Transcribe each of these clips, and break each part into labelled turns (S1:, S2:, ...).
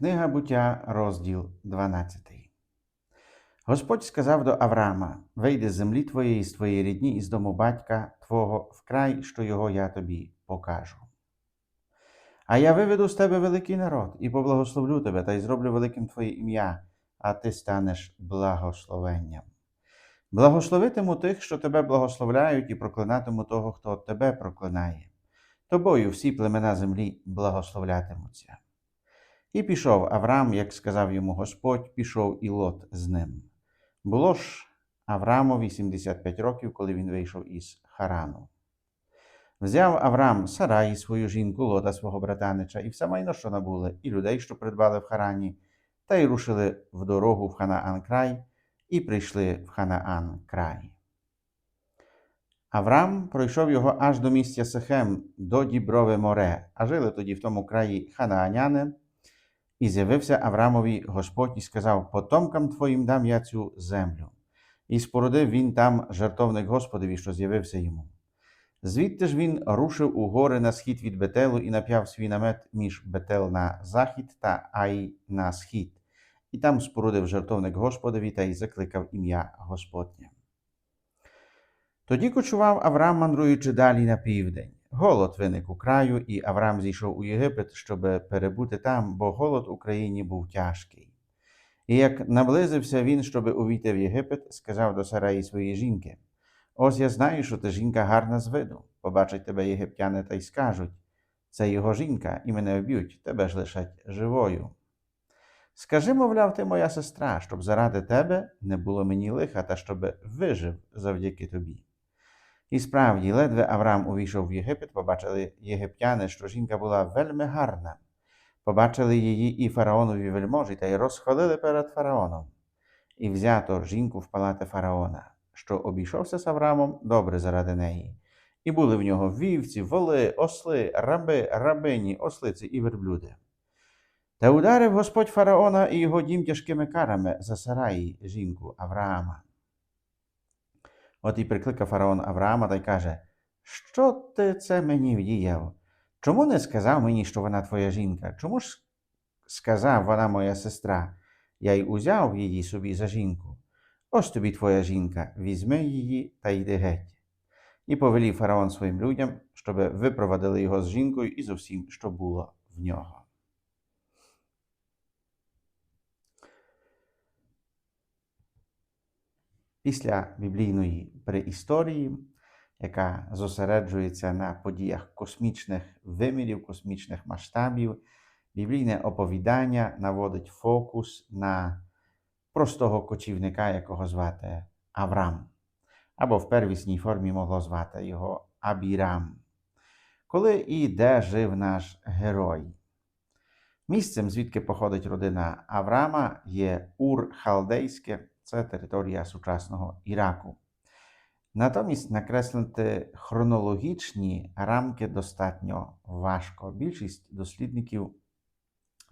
S1: Книга буття, розділ 12. Господь сказав до Авраама: Вийди з землі твоєї, з твоєї рідні і з дому батька твого в край, що його я тобі покажу. А я виведу з тебе великий народ і поблагословлю тебе та й зроблю великим твоє ім'я, а ти станеш благословенням. Благословитиму тих, що тебе благословляють, і проклинатиму того, хто тебе проклинає. Тобою всі племена землі благословлятимуться. І пішов Авраам, як сказав йому Господь, пішов і лот з ним. Було ж Авраамові 75 років, коли він вийшов із Харану. Взяв Авраам Сараї, свою жінку, лота свого братанича, і все майно, що набули, і людей, що придбали в Харані, та й рушили в дорогу в Ханаан край, і прийшли в Ханаан край. Авраам пройшов його аж до місця Сехем, до Діброве море, а жили тоді в тому краї ханааняни. І з'явився Авраамові Господь і сказав: Потомкам твоїм дам я цю землю. І спорудив він там жертовник Господові, що з'явився йому. Звідти ж він рушив у гори на схід від Бетелу і нап'яв свій намет між Бетел на захід та Ай на схід, і там спорудив жертовник Господові та й закликав ім'я Господнє. Тоді кочував Авраам, мандруючи далі на південь. Голод виник у краю, і Авраам зійшов у Єгипет, щоб перебути там, бо голод у країні був тяжкий. І як наблизився він, щоб увійти в Єгипет, сказав до Сараї своєї жінки: Ось я знаю, що ти жінка гарна з виду. Побачать тебе єгиптяни та й скажуть: це його жінка, і мене вб'ють, тебе ж лишать живою. Скажи, мовляв, ти моя сестра, щоб заради тебе не було мені лиха, та щоб вижив завдяки тобі. І справді, ледве Авраам увійшов в Єгипет, побачили єгиптяни, що жінка була вельми гарна. Побачили її і фараонові вельможі та й розхвалили перед фараоном. І взято жінку в палати фараона, що обійшовся з Авраамом добре заради неї. І були в нього вівці, воли, осли, раби, рабині, ослиці і верблюди. Та ударив Господь фараона і його дім тяжкими карами за Сараї, жінку Авраама. От і прикликав фараон Авраама та й каже: Що ти це мені вдіяв? Чому не сказав мені, що вона твоя жінка? Чому ж сказав вона моя сестра? Я й узяв її собі за жінку. Ось тобі твоя жінка, візьми її та йди геть. І повелів фараон своїм людям, щоб випровадили його з жінкою і з усім, що було в нього. Після біблійної преісторії, яка зосереджується на подіях космічних вимірів, космічних масштабів, біблійне оповідання наводить фокус на простого кочівника, якого звати Авраам, або в первісній формі могло звати його Абірам. Коли і де жив наш герой? Місцем, звідки походить родина Авраама, є Ур Халдейське це територія сучасного Іраку. Натомість накреслити хронологічні рамки достатньо важко. Більшість дослідників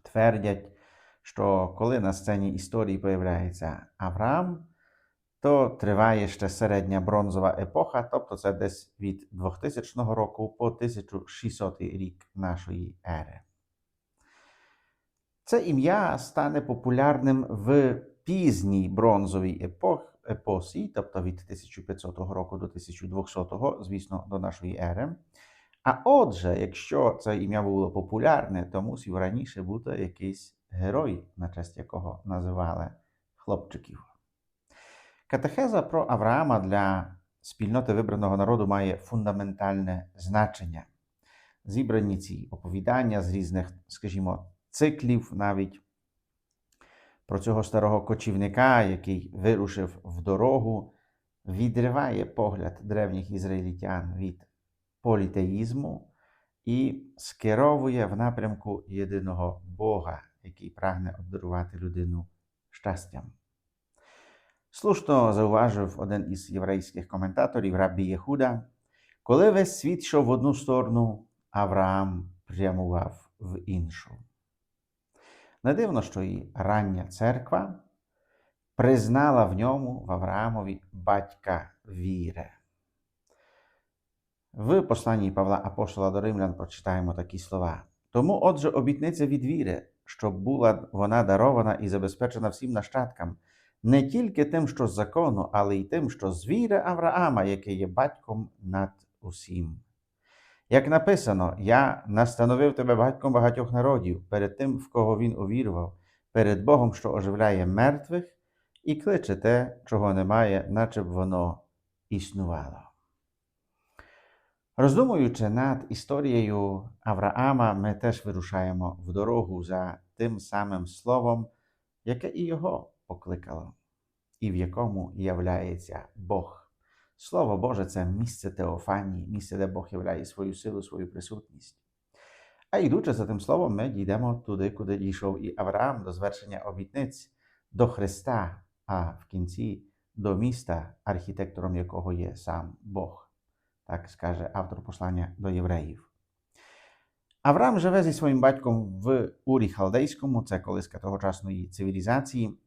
S1: твердять, що коли на сцені історії появляється Авраам, то триває ще середня бронзова епоха, тобто це десь від 2000 року по 1600 рік нашої ери. Це ім'я стане популярним в пізній бронзовій епох, епосі, тобто від 1500 року до 1200, звісно, до нашої ери. А отже, якщо це ім'я було популярне, то мусив раніше бути якийсь герой, на честь якого називали хлопчиків. Катехеза про Авраама для спільноти вибраного народу має фундаментальне значення. Зібрані ці оповідання з різних, скажімо, циклів навіть про цього старого кочівника, який вирушив в дорогу, відриває погляд древніх ізраїльтян від політеїзму і скеровує в напрямку єдиного Бога, який прагне обдарувати людину щастям. Слушно зауважив один із єврейських коментаторів Раббі Єхуда, коли весь світ йшов в одну сторону, Авраам прямував в іншу. Не дивно, що і рання церква признала в ньому в Авраамові батька віри. В посланні Павла Апостола до Римлян прочитаємо такі слова. Тому, отже, обітниця від віри, щоб була вона дарована і забезпечена всім нащадкам, не тільки тим, що з закону, але й тим, що з віри Авраама, який є батьком над усім. Як написано, я настановив тебе батьком багатьох народів перед тим, в кого він увірував, перед Богом, що оживляє мертвих, і кличе те, чого немає, наче б воно існувало. Роздумуючи над історією Авраама, ми теж вирушаємо в дорогу за тим самим словом, яке і його покликало, і в якому являється Бог. Слово Боже це місце теофанії, місце, де Бог являє свою силу, свою присутність. А йдучи за тим словом, ми дійдемо туди, куди дійшов і Авраам до звершення обітниць, до Христа, а в кінці до міста, архітектором якого є сам Бог, так скаже автор послання до євреїв. Авраам живе зі своїм батьком в Урі Халдейському, це колиска тогочасної цивілізації.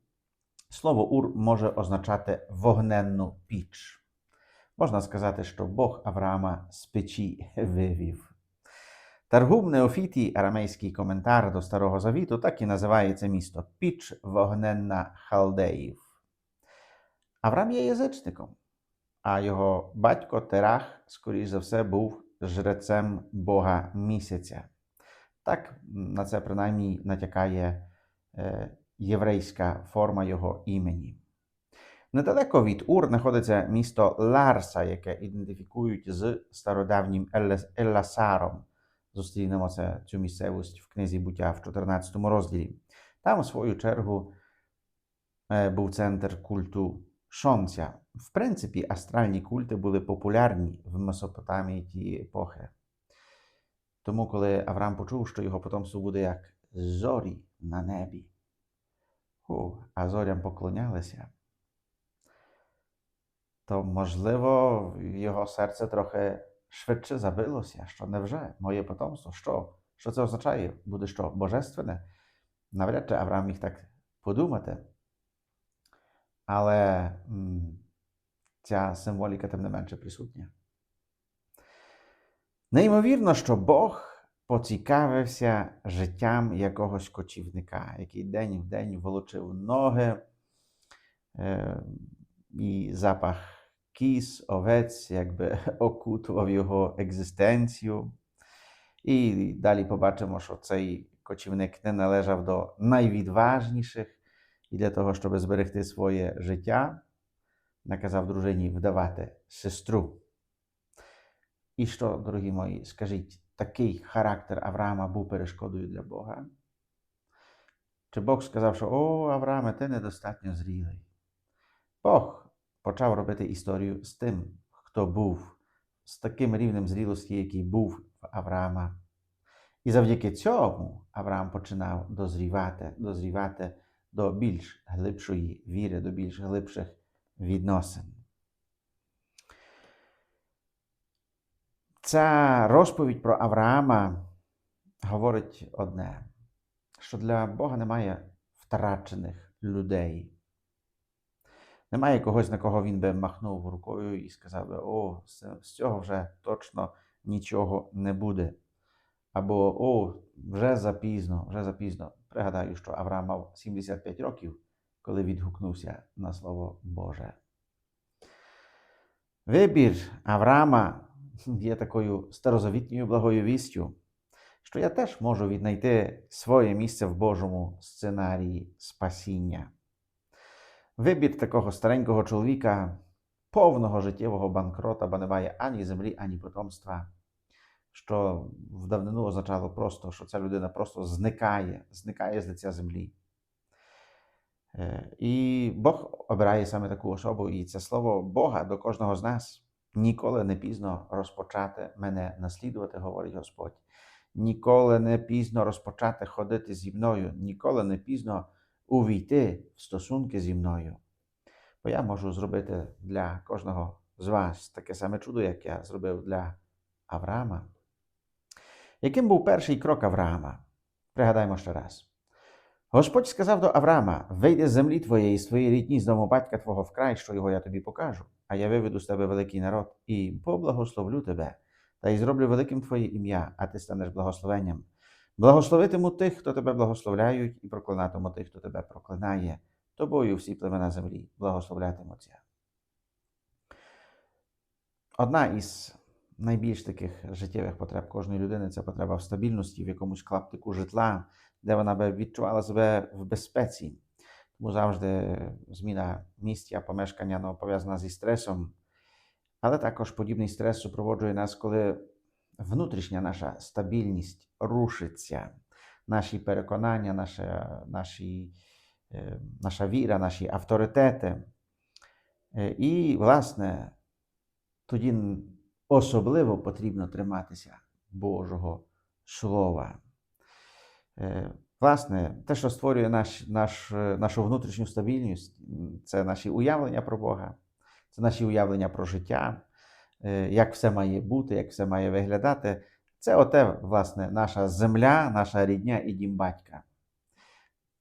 S1: Слово Ур може означати вогненну піч. Можна сказати, що Бог Авраама з печі вивів. Таргум Неофітій, арамейський коментар до Старого Завіту, так і називає це місто Піч Вогненна Халдеїв. Авраам є язичником, а його батько Терах, скоріш за все, був жрецем Бога місяця. Так на це принаймні натякає е, єврейська форма його імені. Недалеко від Ур знаходиться місто Ларса, яке ідентифікують з стародавнім Елласаром. Зустрінемо це, цю місцевість в книзі буття в 14 розділі. Там, у свою чергу, е, був центр культу Шонця. В принципі, астральні культи були популярні в Месопотамії тієї епохи. Тому, коли Авраам почув, що його потомство буде як зорі на небі, Фу, а зорям поклонялися, то, можливо, його серце трохи швидше забилося, що невже моє потомство? Що? Що це означає? Буде що? Божественне? Навряд чи Авраам міг так подумати. Але м, ця символіка, тим не менше, присутня. Неймовірно, що Бог поцікавився життям якогось кочівника, який день в день волочив ноги е, і запах кіз, овець, якби окутував його екзистенцію. І далі побачимо, що цей кочівник не належав до найвідважніших, і для того, щоб зберегти своє життя, наказав дружині вдавати сестру. І що, дорогі мої, скажіть, такий характер Авраама був перешкодою для Бога? Чи Бог сказав, що О, Аврааме, ти недостатньо зрілий? Бог почав робити історію з тим, хто був з таким рівнем зрілості, який був в Авраама. І завдяки цьому Авраам починав дозрівати, дозрівати до більш глибшої віри, до більш глибших відносин. Ця розповідь про Авраама говорить одне, що для Бога немає втрачених людей. Немає когось, на кого він би махнув рукою і сказав би, о, з цього вже точно нічого не буде. Або о, вже запізно, вже запізно. Пригадаю, що Авраам мав 75 років, коли відгукнувся на Слово Боже. Вибір Авраама є такою старозавітньою благою вістю, що я теж можу віднайти своє місце в Божому сценарії спасіння. Вибір такого старенького чоловіка, повного життєвого банкрота, бо немає ані землі, ані потомства, що в давнину означало просто, що ця людина просто зникає, зникає з лиця землі. І Бог обирає саме таку особу, і це слово Бога до кожного з нас. Ніколи не пізно розпочати мене наслідувати, говорить Господь. Ніколи не пізно розпочати ходити зі мною, ніколи не пізно увійти в стосунки зі мною. Бо я можу зробити для кожного з вас таке саме чудо, як я зробив для Авраама. Яким був перший крок Авраама? Пригадаймо ще раз. Господь сказав до Авраама: вийди з землі твоєї, з твоєї рідні, з дому батька твого вкрай, що його я тобі покажу, а я виведу з тебе великий народ і поблагословлю тебе, та й зроблю великим твоє ім'я, а ти станеш благословенням. Благословитиму тих, хто тебе благословляють, і проклинатиму тих, хто тебе проклинає. Тобою всі племена землі благословлятимуться. Одна із найбільш таких життєвих потреб кожної людини це потреба в стабільності, в якомусь клаптику житла, де вона би відчувала себе в безпеці. Тому завжди зміна місця, помешкання ну, пов'язана зі стресом. Але також подібний стрес супроводжує нас, коли внутрішня наша стабільність рушиться, наші переконання, наша, наші, е, наша віра, наші авторитети. Е, І, власне, тоді особливо потрібно триматися Божого Слова. Е, Власне, те, що створює наш, наш, нашу внутрішню стабільність, це наші уявлення про Бога, це наші уявлення про життя, як все має бути, як все має виглядати. Це оте, власне, наша земля, наша рідня і дім батька.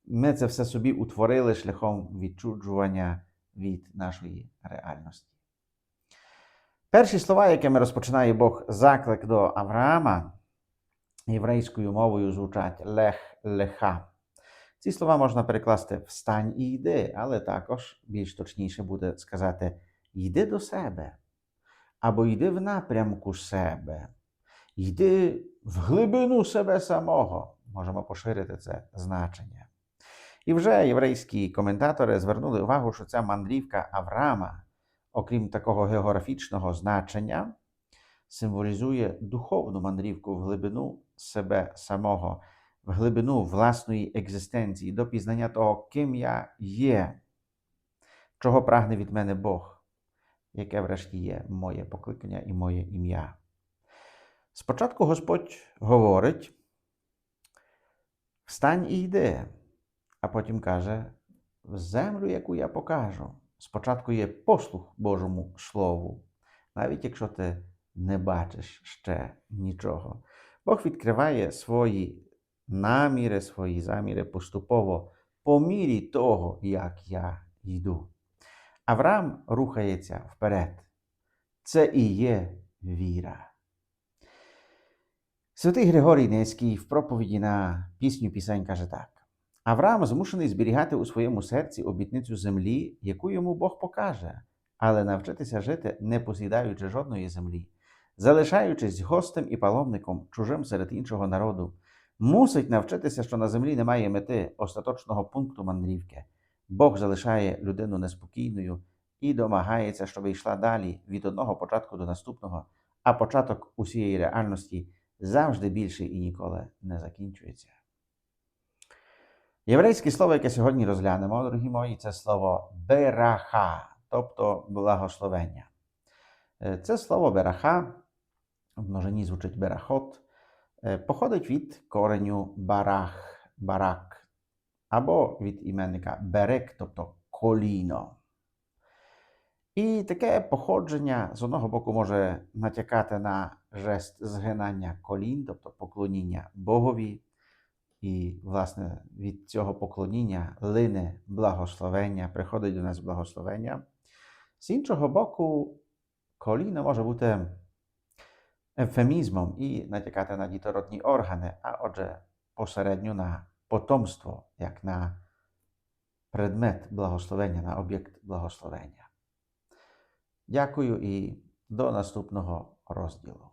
S1: Ми це все собі утворили шляхом відчуджування від нашої реальності. Перші слова, якими розпочинає Бог заклик до Авраама, єврейською мовою звучать лех леха. Ці слова можна перекласти встань і йди, але також більш точніше буде сказати йди до себе, або йди в напрямку себе, йди в глибину себе самого. Можемо поширити це значення. І вже єврейські коментатори звернули увагу, що ця мандрівка Авраама, окрім такого географічного значення, символізує духовну мандрівку в глибину себе самого, в глибину власної екзистенції, до пізнання того, ким я є, чого прагне від мене Бог, яке врешті є моє покликання і моє ім'я. Спочатку Господь говорить: встань і йди, а потім каже: в землю, яку я покажу. Спочатку є послух Божому Слову, навіть якщо ти не бачиш ще нічого. Бог відкриває свої наміри, свої заміри поступово по мірі того, як я йду. Авраам рухається вперед. Це і є віра. Святий Григорій Низький в проповіді на пісню пісень каже так: Авраам змушений зберігати у своєму серці обітницю землі, яку йому Бог покаже, але навчитися жити, не посідаючи жодної землі, залишаючись гостем і паломником, чужим серед іншого народу, мусить навчитися, що на землі немає мети остаточного пункту мандрівки. Бог залишає людину неспокійною і домагається, щоб йшла далі від одного початку до наступного, а початок усієї реальності завжди більший і ніколи не закінчується. Єврейське слово, яке сьогодні розглянемо, дорогі мої, це слово бераха, тобто благословення. Е, Це слово бераха, в множині звучить берахот, е, походить від кореню барах, барак, або від іменника берек, тобто коліно. І таке походження з одного боку може натякати на жест згинання колін, тобто поклоніння Богові. І, власне, від цього поклоніння лине благословення, приходить до нас благословення. З іншого боку, коліно може бути ефемізмом і натякати на дітородні органи, а отже, посередньо на потомство, як на предмет благословення, на об'єкт благословення. Дякую і до наступного розділу.